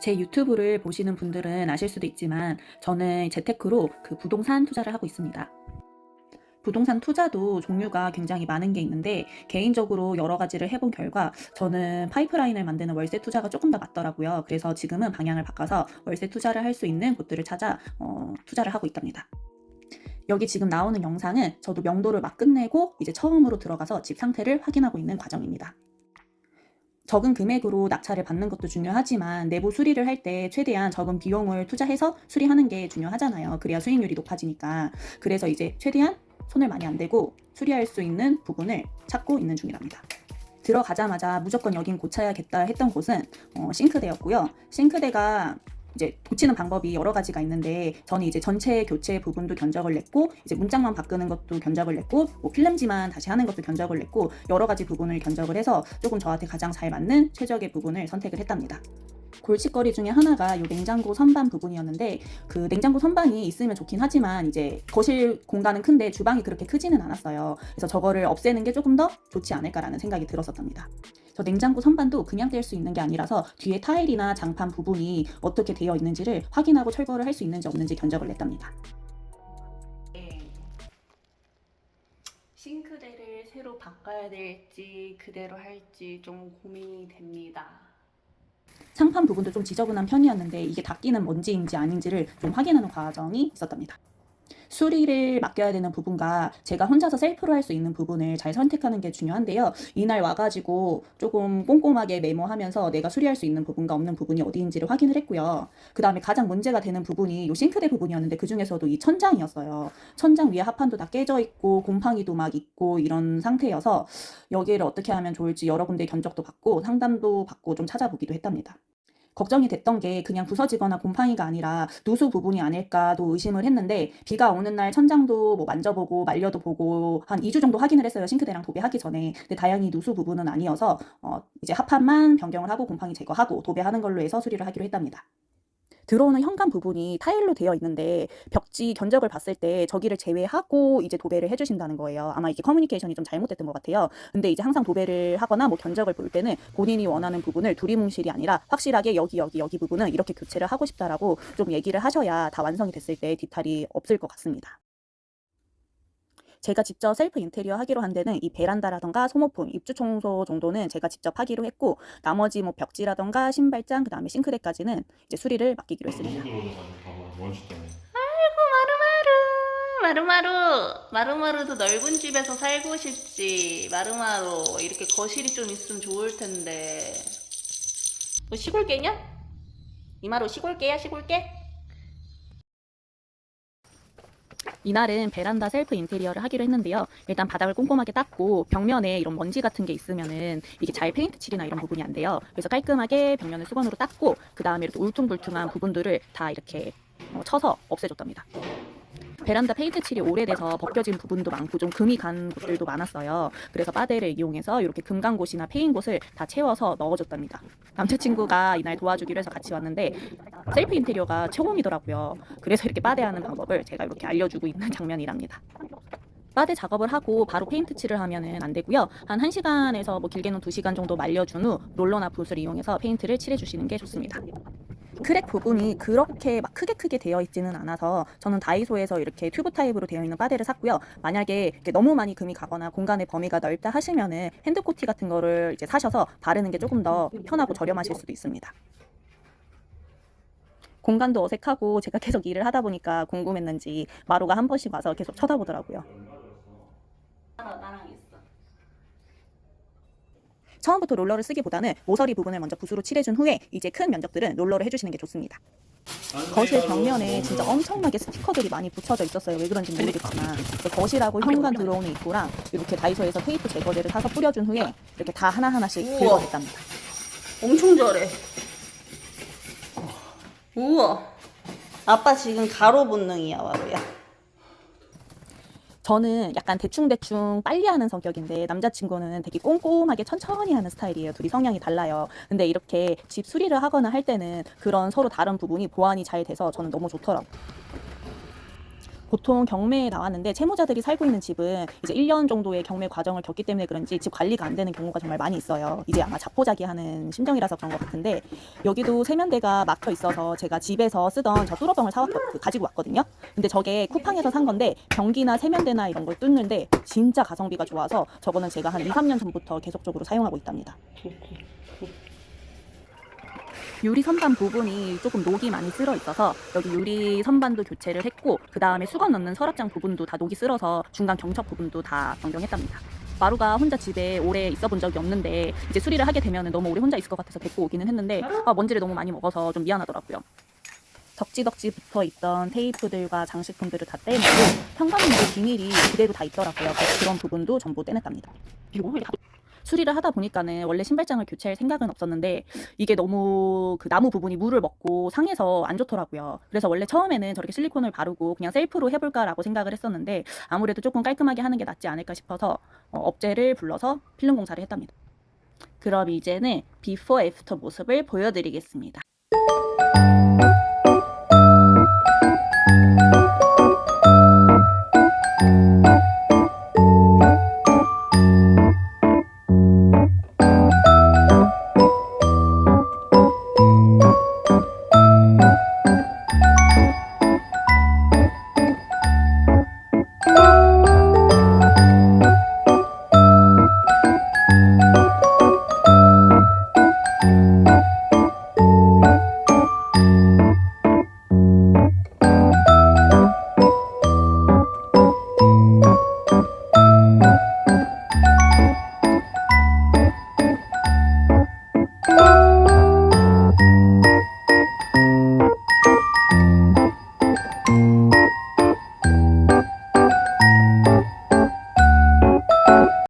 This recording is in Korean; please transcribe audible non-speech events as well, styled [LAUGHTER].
제 유튜브를 보시는 분들은 아실 수도 있지만 저는 재테크로 그 부동산 투자를 하고 있습니다. 부동산 투자도 종류가 굉장히 많은 게 있는데 개인적으로 여러 가지를 해본 결과 저는 파이프라인을 만드는 월세 투자가 조금 더 맞더라고요. 그래서 지금은 방향을 바꿔서 월세 투자를 할 수 있는 곳들을 찾아 어, 투자를 하고 있답니다. 여기 지금 나오는 영상은 저도 명도를 막 끝내고 이제 처음으로 들어가서 집 상태를 확인하고 있는 과정입니다. 적은 금액으로 낙찰을 받는 것도 중요하지만 내부 수리를 할 때 최대한 적은 비용을 투자해서 수리하는 게 중요하잖아요. 그래야 수익률이 높아지니까. 그래서 이제 최대한 손을 많이 안 대고 수리할 수 있는 부분을 찾고 있는 중이랍니다. 들어가자마자 무조건 여긴 고쳐야겠다 했던 곳은 어, 싱크대였고요. 싱크대가 이제 고치는 방법이 여러 가지가 있는데 저는 이제 전체 교체 부분도 견적을 냈고 이제 문짝만 바꾸는 것도 견적을 냈고 뭐 필름지만 다시 하는 것도 견적을 냈고 여러 가지 부분을 견적을 해서 조금 저한테 가장 잘 맞는 최적의 부분을 선택을 했답니다. 골칫거리 중에 하나가 이 냉장고 선반 부분이었는데 그 냉장고 선반이 있으면 좋긴 하지만 이제 거실 공간은 큰데 주방이 그렇게 크지는 않았어요. 그래서 저거를 없애는 게 조금 더 좋지 않을까라는 생각이 들었었답니다. 저 냉장고 선반도 그냥 뗄 수 있는 게 아니라서 뒤에 타일이나 장판 부분이 어떻게 되어 있는지를 확인하고 철거를 할 수 있는지 없는지 견적을 냈답니다. 싱크대를 새로 바꿔야 될지 그대로 할지 좀 고민이 됩니다. 상판 부분도 좀 지저분한 편이었는데 이게 닦이는 먼지인지 아닌지를 좀 확인하는 과정이 있었답니다. 수리를 맡겨야 되는 부분과 제가 혼자서 셀프로 할 수 있는 부분을 잘 선택하는 게 중요한데요. 이날 와가지고 조금 꼼꼼하게 메모하면서 내가 수리할 수 있는 부분과 없는 부분이 어디인지를 확인을 했고요. 그 다음에 가장 문제가 되는 부분이 이 싱크대 부분이었는데 그 중에서도 이 천장이었어요. 천장 위에 하판도 다 깨져 있고 곰팡이도 막 있고 이런 상태여서 여기를 어떻게 하면 좋을지 여러 군데 견적도 받고 상담도 받고 좀 찾아보기도 했답니다. 걱정이 됐던 게 그냥 부서지거나 곰팡이가 아니라 누수 부분이 아닐까도 의심을 했는데 비가 오는 날 천장도 뭐 만져보고 말려도 보고 한 2주 정도 확인을 했어요 싱크대랑 도배하기 전에 근데 다행히 누수 부분은 아니어서 어 이제 합판만 변경을 하고 곰팡이 제거하고 도배하는 걸로 해서 수리를 하기로 했답니다. 들어오는 현관 부분이 타일로 되어 있는데 벽지 견적을 봤을 때 저기를 제외하고 이제 도배를 해주신다는 거예요. 아마 이게 커뮤니케이션이 좀 잘못됐던 것 같아요. 근데 이제 항상 도배를 하거나 뭐 견적을 볼 때는 본인이 원하는 부분을 두리뭉실이 아니라 확실하게 여기 여기 여기 부분은 이렇게 교체를 하고 싶다라고 좀 얘기를 하셔야 다 완성이 됐을 때 디탈이 없을 것 같습니다. 제가 직접 셀프 인테리어 하기로 한 데는 이 베란다라던가 소모품, 입주 청소 정도는 제가 직접 하기로 했고 나머지 뭐 벽지라던가 신발장, 그다음에 싱크대까지는 이제 수리를 맡기기로 했습니다. 아니야? 봐봐 원주 때문에 마루마루 마루마루도 넓은 집에서 살고 싶지 마루마루 이렇게 거실이 좀 있으면 좋을 텐데 너 시골 개냐? 이마루 시골 개야 시골 개? 이날은 베란다 셀프 인테리어를 하기로 했는데요. 일단 바닥을 꼼꼼하게 닦고 벽면에 이런 먼지 같은 게 있으면은 이게 잘 페인트 칠이나 이런 부분이 안 돼요. 그래서 깔끔하게 벽면을 수건으로 닦고 그 다음에 이렇게 울퉁불퉁한 부분들을 다 이렇게 어, 쳐서 없애줬답니다. 베란다 페인트 칠이 오래돼서 벗겨진 부분도 많고 좀 금이 간 곳들도 많았어요. 그래서 바데를 이용해서 이렇게 금간 곳이나 패인 곳을 다 채워서 넣어줬답니다. 남자친구가 이날 도와주기로 해서 같이 왔는데 셀프 인테리어가 처음이더라고요. 그래서 이렇게 바데하는 방법을 제가 이렇게 알려주고 있는 [LAUGHS] 장면이랍니다. 바데 작업을 하고 바로 페인트 칠을 하면은 안 되고요. 한 1시간에서 뭐 길게는 2시간 정도 말려준 후 롤러나 붓을 이용해서 페인트를 칠해 주시는 게 좋습니다. 크랙 부분이 그렇게 막 크게 크게 되어 있지는 않아서 저는 다이소에서 이렇게 튜브 타입으로 되어 있는 바데를 샀고요. 만약에 너무 많이 금이 가거나 공간의 범위가 넓다 하시면은 핸드코티 같은 거를 이제 사셔서 바르는 게 조금 더 편하고 저렴하실 수도 있습니다. 공간도 어색하고 제가 계속 일을 하다 보니까 궁금했는지 마루가 한 번씩 와서 계속 쳐다보더라고요. 처음부터 롤러를 쓰기보다는 모서리 부분을 먼저 붓으로 칠해준 후에 이제 큰 면적들은 롤러를 해주시는 게 좋습니다. 거실 벽면에 진짜 엄청나게 스티커들이 많이 붙여져 있었어요. 왜 그런지 모르겠지만 그 거실하고 현관 들어오는 입구랑 이렇게 다이소에서 테이프 제거제를 사서 뿌려준 후에 이렇게 다 하나하나씩. 긁어냈답니다. 엄청 잘해 우와 아빠 지금 가로 본능이야 마루야 저는 약간 대충대충 빨리 하는 성격인데 남자친구는 되게 꼼꼼하게 천천히 하는 스타일이에요. 둘이 성향이 달라요. 근데 이렇게 집 수리를 하거나 할 때는 그런 서로 다른 부분이 보완이 잘 돼서 저는 너무 좋더라고요. 보통 경매에 나왔는데 채무자들이 살고 있는 집은 이제 1년 정도의 경매 과정을 겪기 때문에 그런지 집 관리가 안 되는 경우가 정말 많이 있어요. 이제 아마 자포자기하는 심정이라서 그런 것 같은데 여기도 세면대가 막혀 있어서 제가 집에서 쓰던 저 뚫어병을 사왔 그 가지고 왔거든요. 근데 저게 쿠팡에서 산 건데 변기나 세면대나 이런 걸 뚫는데 진짜 가성비가 좋아서 저거는 제가 한 2, 3년 전부터 계속적으로 사용하고 있답니다. [LAUGHS] 유리 선반 부분이 조금 녹이 많이 쓸어 있어서 여기 유리 선반도 교체를 했고 그 다음에 수건 넣는 서랍장 부분도 다 녹이 쓸어서 중간 경첩 부분도 다 변경했답니다. 마루가 혼자 집에 오래 있어 본 적이 없는데 이제 수리를 하게 되면 너무 오래 혼자 있을 것 같아서 데리고 오기는 했는데 아, 먼지를 너무 많이 먹어서 좀 미안하더라고요. 덕지덕지 붙어 있던 테이프들과 장식품들을 다 떼내고 현관문도 비닐이 그대로 다 있더라고요. 그런 부분도 전부 떼냈답니다. 다 수리를 하다 보니까는 원래 신발장을 교체할 생각은 없었는데 이게 너무 그 나무 부분이 물을 먹고 상해서 안 좋더라고요. 그래서 원래 처음에는 저렇게 실리콘을 바르고 그냥 셀프로 해볼까라고 생각을 했었는데 아무래도 조금 깔끔하게 하는 게 낫지 않을까 싶어서 어, 업체를 불러서 필름 공사를 했답니다. 그럼 이제는 비포 애프터 모습을 보여드리겠습니다.